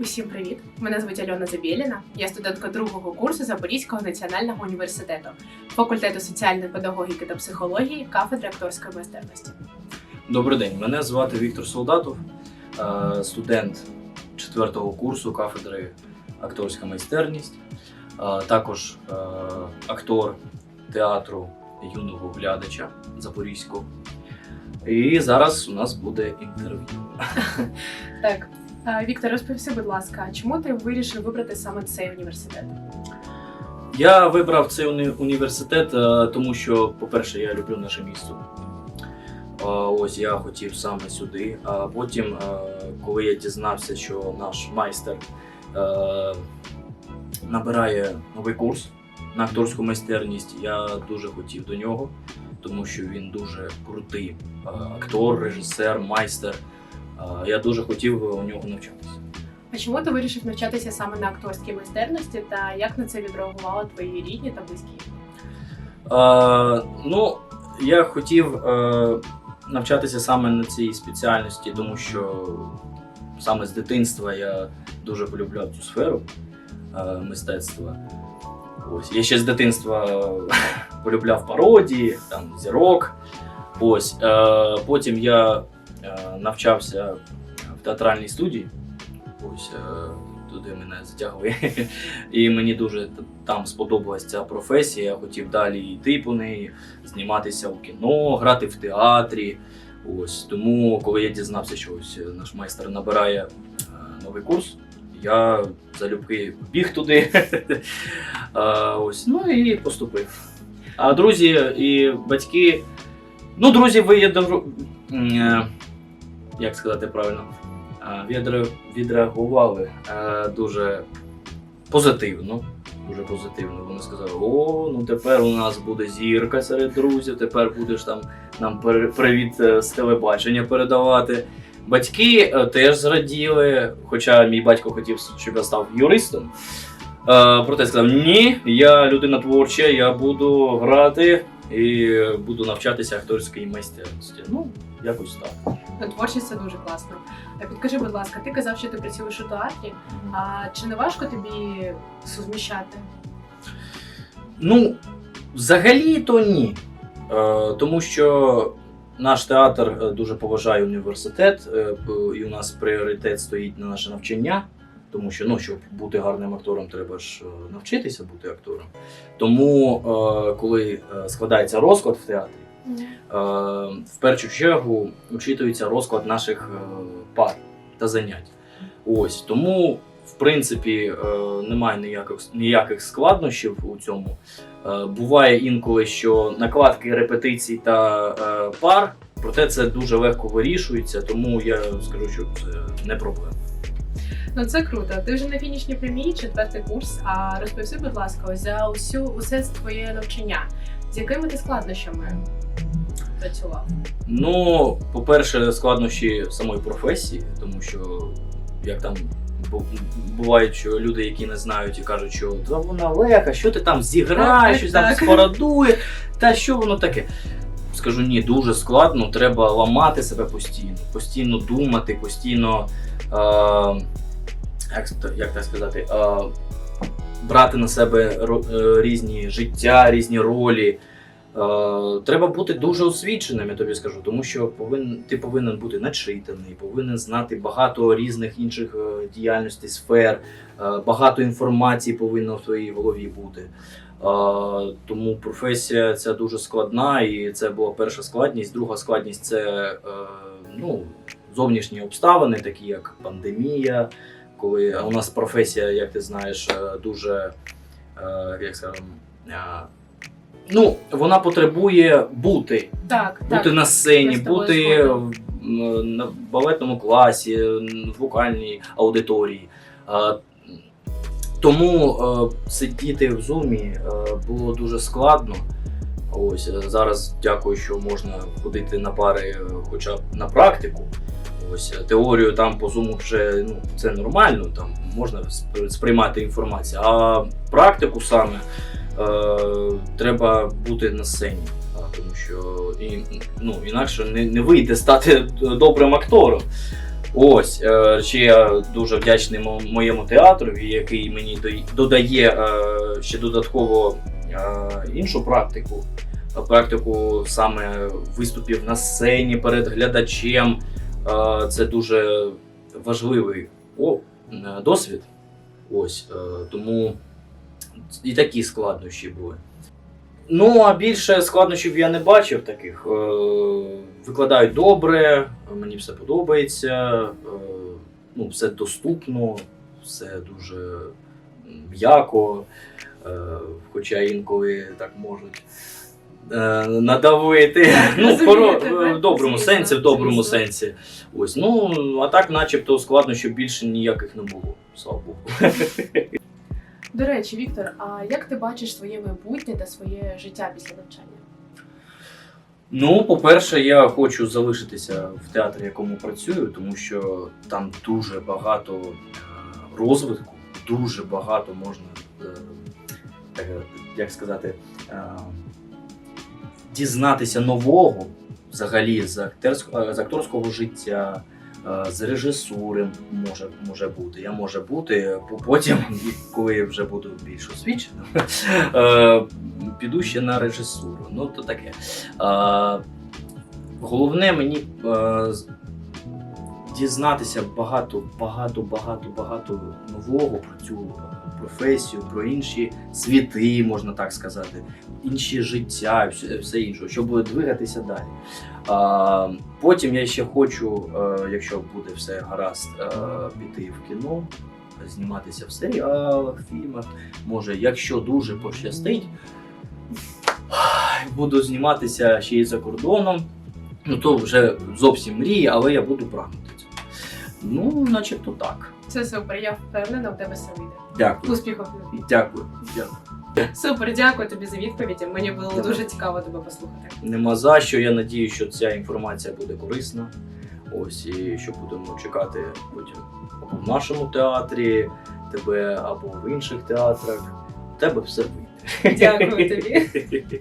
Усім привіт! Мене звуть Альона Забєліна. Я студентка другого курсу Запорізького національного університету, факультету соціальної педагогіки та психології, кафедри акторської майстерності. Добрий день, мене звати Віктор Солдатов, е, студент четвертого курсу кафедри акторська майстерність, е, також е, актор театру юного глядача Запорізького. І зараз у нас буде інтерв'ю. Так, Віктор, розповіси, будь ласка, чому ти вирішив вибрати саме цей університет? Я вибрав цей уні- університет, е, тому що, по-перше, я люблю наше місто. Ось я хотів саме сюди. А потім, е, коли я дізнався, що наш майстер е, набирає новий курс на акторську майстерність, я дуже хотів до нього, тому що він дуже крутий актор, режисер, майстер. Я дуже хотів у нього навчатися. А чому ти вирішив навчатися саме на акторській майстерності та як на це відреагували твої рідні та близькі? Е, ну, я хотів е, навчатися саме на цій спеціальності, тому що саме з дитинства я дуже полюбляв цю сферу е, мистецтва. Ось. Я ще з дитинства полюбляв пародії, там, зірок. Ось. Е, потім я навчався в театральній студії. Ось е, туди мене затягли. І мені дуже там сподобалась ця професія. Я хотів далі йти по неї, зніматися у кіно, грати в театрі. Ось тому, коли я дізнався, що ось е, наш майстер набирає е, новий курс, я залюбки біг туди. Е, Ось, ну і поступив. А друзі і батьки. Ну, друзі, ви є е, Як сказати правильно? Е, Відреагували е, дуже позитивно. Дуже позитивно. Вони сказали: о, ну тепер у нас буде зірка серед друзів, тепер будеш там нам привіт е, з телебачення передавати. Батьки теж зраділи, хоча мій батько хотів, щоб я став юристом. Проте сказав: ні, я людина творча, я буду грати і буду навчатися акторській майстерності. Ну, якось так. Ну, творчість це дуже класно. А підкажи, будь ласка, ти казав, що ти працюєш у театрі. А чи не важко тобі суміщати? Ну, взагалі то ні. Е, тому що наш театр е, дуже поважає університет, е, і у нас пріоритет стоїть на наше навчання. Тому що ну, щоб бути гарним актором, треба ж е, навчитися бути актором. Тому, е, коли складається розклад в театрі, в першу чергу учитується розклад наших е, пар та занять. Ось тому, в принципі, е, немає ніяких, ніяких складнощів у цьому. Е, Буває інколи, що накладки репетицій та е, пар, проте це дуже легко вирішується, тому я скажу, що це не проблема. Ну це круто. Ти вже на фінішній прямій, четвертий курс. А розповіси, будь ласка, за усю усе твоє навчання. З якими ти складнощами працював? Ну, по-перше, складнощі самої професії, тому що як там бувають, що люди, які не знають і кажуть, що та вона легка, що ти там зіграєш, щось там спорадує, та що воно таке. Скажу, ні, дуже складно, треба ламати себе постійно, постійно думати, постійно, е, як, як так сказати, е, брати на себе е, різні життя, різні ролі. Е, треба бути дуже освіченим, я тобі скажу, тому що повинен, ти повинен бути начитаний, повинен знати багато різних інших е, діяльностей, сфер, е, багато інформації повинно в твоїй голові бути. Тому професія ця дуже складна, і це була перша складність. Друга складність це ну, зовнішні обставини, такі як пандемія, коли у нас професія, як ти знаєш, дуже як скажемо, ну, вона потребує бути, Так, бути так. на сцені, бути в- на балетному класі, в вокальній аудиторії. Тому е, сидіти в зумі е, було дуже складно. Ось е, зараз дякую, що можна ходити на пари, хоча б на практику. Ось теорію там по зуму вже ну, це нормально, там можна сп- сприймати інформацію. А практику саме треба бути на сцені. Тому що і, ну, інакше не, не вийде стати добрим актором. Ось е, ще я дуже вдячний моєму театрові, який мені додає е, ще додатково е, іншу практику. Е, Практику саме виступів на сцені перед глядачем. Е, Це дуже важливий е, досвід. Ось е, тому і такі складнощі були. Ну, а більше складнощів я не бачив таких. Е, Викладають добре, мені все подобається, е, ну, все доступно, все дуже м'яко, е, хоча інколи так можуть. Надавити. Ну, в доброму сенсі, в доброму сенсі. Ось, ну, а так, начебто, складнощів більше ніяких не було, слава Богу. До речі, Віктор, а як ти бачиш своє майбутнє та своє життя після навчання? Ну, по-перше, я хочу залишитися в театрі, в якому працюю, тому що там дуже багато е, розвитку, дуже багато можна, е, як сказати, е, дізнатися нового взагалі з акторського життя. Е, З режисури може, може бути. Я може бути по- потім, коли я вже буду більш освіченим, е, піду ще на режисуру. Ну, то таке. Е, Головне мені дізнатися багато, багато, багато, багато нового про цю професію, про інші світи, можна так сказати, інші життя, все, інше, щоб двигатися далі. А, потім я ще хочу, е, якщо буде все гаразд, е, піти в кіно, зніматися в серіалах, фільмах. Може, якщо дуже пощастить, буду зніматися ще й за кордоном. Ну то вже зовсім мрія, але я буду прагнути. Ну, начебто так. Це супер, я впевнена, в тебе все вийде. Дякую. Успіхів! Дякую. Дякую. Супер, дякую тобі за відповіді. Мені було дякую. дуже цікаво тебе послухати. Нема за що. Я надію, що ця інформація буде корисна. Ось і що будемо чекати потім або в нашому театрі, тебе або в інших театрах. У тебе все вийде. Дякую тобі.